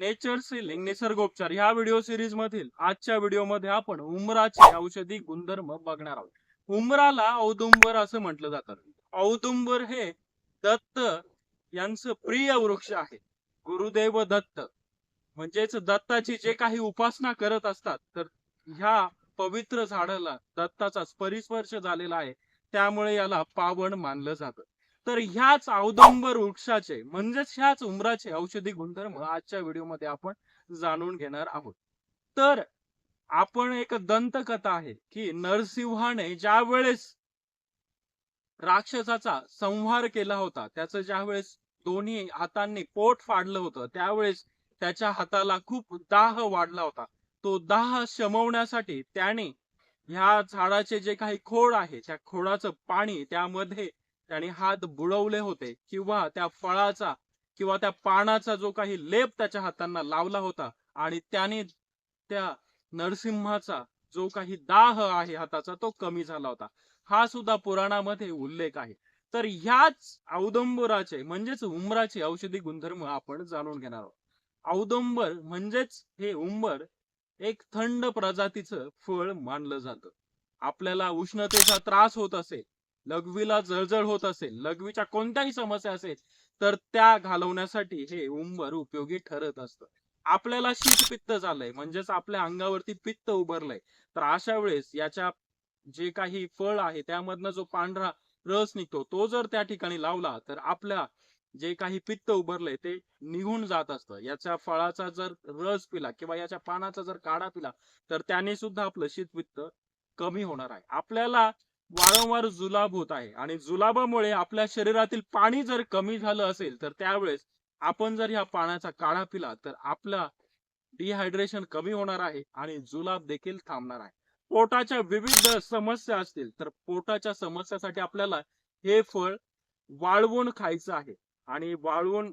Nature ceiling निसर्गोपचार ह्या video series मधील आजच्या व्हिडिओमध्ये आपण उमराचे औषधी गुणधर्म बघणार आहोत. उमराला औदुंबर असं म्हटलं जातं. औदुंबर हे दत्त यांचं प्रिय वृक्ष आहे. गुरुदेव दत्त. म्हणजेच दत्ताची जे काही उपासना करत असतात तर ह्या पवित्र झाडाला दत्ताचा परिस्पर्श झालेला आहे. त्यामुळे याला पावन मानलं जातं. तर ह्याच औदंबर वृक्षाचे म्हणजेच ह्याच उमराचे औषधी गुणधर्म आजच्या व्हिडिओमध्ये आपण जाणून घेणार आहोत. तर आपण एक दंतकथा आहे की नरसिंहाने ज्या वेळेस राक्षसाचा संहार केला होता त्याचं ज्या वेळेस दोन्ही हातांनी पोट फाडलं होतं त्यावेळेस त्याच्या हाताला खूप दाह वाढला होता. तो दाह शमवण्यासाठी त्याने ह्या झाडाचे जे काही खोड आहे त्या खोडाचं पाणी त्यामध्ये त्याने हात बुडवले होते किंवा त्या फळाचा किंवा त्या पानाचा जो काही लेप त्याच्या हातांना लावला होता आणि त्याने त्या नरसिंहाचा जो काही दाह आहे हाताचा तो कमी झाला होता. हा सुद्धा पुराणामध्ये उल्लेख आहे. तर ह्याच औदंबराचे म्हणजेच उंबराचे औषधी गुणधर्म आपण जाणून घेणार आहोत. औदंबर म्हणजेच हे उंबर एक थंड प्रजातीचं फळ मानलं जातं. आपल्याला उष्णतेचा त्रास होत असेल लघवीला जळजळ होत असेल लघवीच्या कोणत्याही समस्या असेल तर त्या घालवण्यासाठी हे उंबर उपयोगी ठरत असतं. आपल्याला शीत पित्त झालंय म्हणजेच आपल्या अंगावरती पित्त उभरलंय तर अशा वेळेस याच्या जे काही फळ आहे त्यामधनं जो पांढरा रस निघतो तो जर त्या ठिकाणी लावला तर आपल्या जे काही पित्त उभरलंय ते निघून जात असतं. याच्या फळाचा जर रस पिला किंवा याच्या पानाचा जर काढा पिला तर त्याने सुद्धा आपलं शीतपित्त कमी होणार आहे. आपल्याला वारंवार जुलाब होत आहे. आणि जुलाबामुळे आपल्या शरीरातील पाणी जर कमी झालं असेल तर त्यावेळेस आपण जर ह्या पाण्याचा काढा पिला तर आपला डिहायड्रेशन कमी होणार आहे आणि जुलाब देखील थांबणार आहे. पोटाच्या विविध समस्या असतील तर पोटाच्या समस्यासाठी आपल्याला हे फळ वाळवून खायचं आहे. आणि वाळवून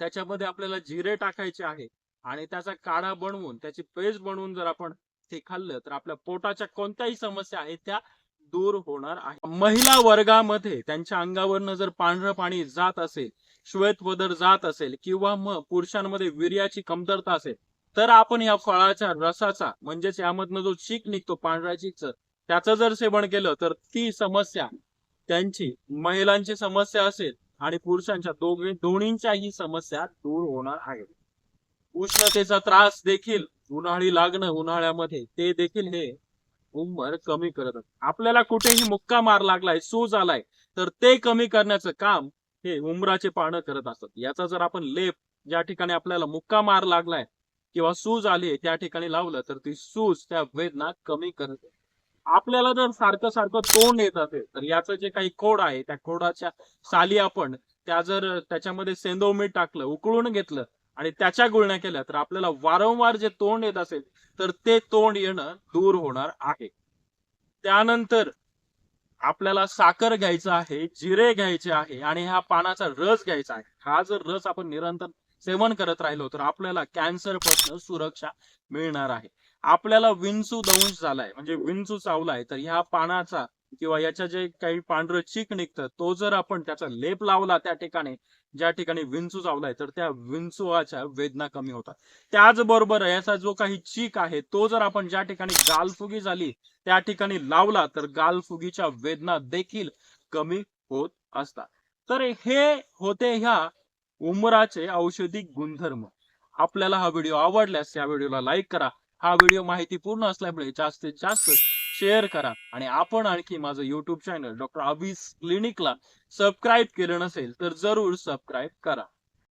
त्याच्यामध्ये आपल्याला जिरे टाकायचे आहे. आणि त्याचा काढा बनवून त्याची पेस्ट बनवून जर आपण ते खाल्लं तर आपल्या पोटाच्या कोणत्याही समस्या आहेत त्या दूर होणार आहे. महिला वर्गामध्ये त्यांच्या अंगावरनं जर पांढरं पाणी जात असेल श्वेत वदर जात असेल किंवा मग पुरुषांमध्ये वीर्याची कमतरता असेल तर आपण या फळाच्या रसाचा म्हणजेच यामधनं जो चीक निघतो पांढरा चीकचं त्याचं जर सेवन केलं तर ती समस्या त्यांची महिलांची समस्या असेल आणि पुरुषांच्या दोघे दोन्हींच्याही समस्या दूर होणार आहेत. उष्णतेचा त्रास देखील उन्हाळी लागणं उन्हाळ्यामध्ये ते देखील हे उंबर कमी करत असते. आपल्याला कुठेही मुक्का मार लागलाय सूज आलाय तर ते कमी करण्याचं काम हे उंबराचे पानं करत असतात याचा जर आपण लेप ज्या ठिकाणी आपल्याला मुक्का मार लागलाय किंवा सूज आली त्या ठिकाणी लावलं तर ती सूज त्या वेदना कमी करत आपल्याला जर सारखं सारखं तोंड येत असेल तर याचं जे काही खोड आहे त्या खोडाच्या साली आपण त्या जर त्याच्यामध्ये सेंदो मीठ टाकलं उकळून घेतलं आणि त्याच्या गुळण्या केल्या तर आपल्याला वारंवार जे तोंड येत असेल तर ते तोंड येणं दूर होणार आहे. त्यानंतर आपल्याला साखर घ्यायचं आहे जिरे घ्यायचे आहे आणि ह्या पानाचा रस घ्यायचा आहे. हा जर रस आपण निरंतर सेवन करत राहिलो तर आपल्याला कॅन्सरपासून सुरक्षा मिळणार आहे. आपल्याला विंचू दंश झालाय म्हणजे विंचू चावलाय तर ह्या पानाचा किंवा याच्या जे काही पांढरं चीक निघतं तो जर आपण त्याचा लेप लावला त्या ठिकाणी ज्या ठिकाणी विंचू चावलाय तर त्या विंचुआच्या वेदना कमी होतात. त्याचबरोबर याचा जो काही चीक आहे तो जर आपण ज्या ठिकाणी गालफुगी झाली त्या ठिकाणी लावला तर गालफुगीच्या वेदना देखील कमी होत असतात. तर हे होते ह्या उमराचे औषधी गुणधर्म. आपल्याला हा व्हिडिओ आवडल्यास या व्हिडिओला लाईक करा. हा व्हिडिओ माहितीपूर्ण असल्यामुळे जास्तीत जास्त शेअर करा. आणि आपण आणखी माझं युट्यूब चॅनल डॉक्टर अभिस क्लिनिकला सबस्क्राईब केलं नसेल तर जरूर सबस्क्राईब करा.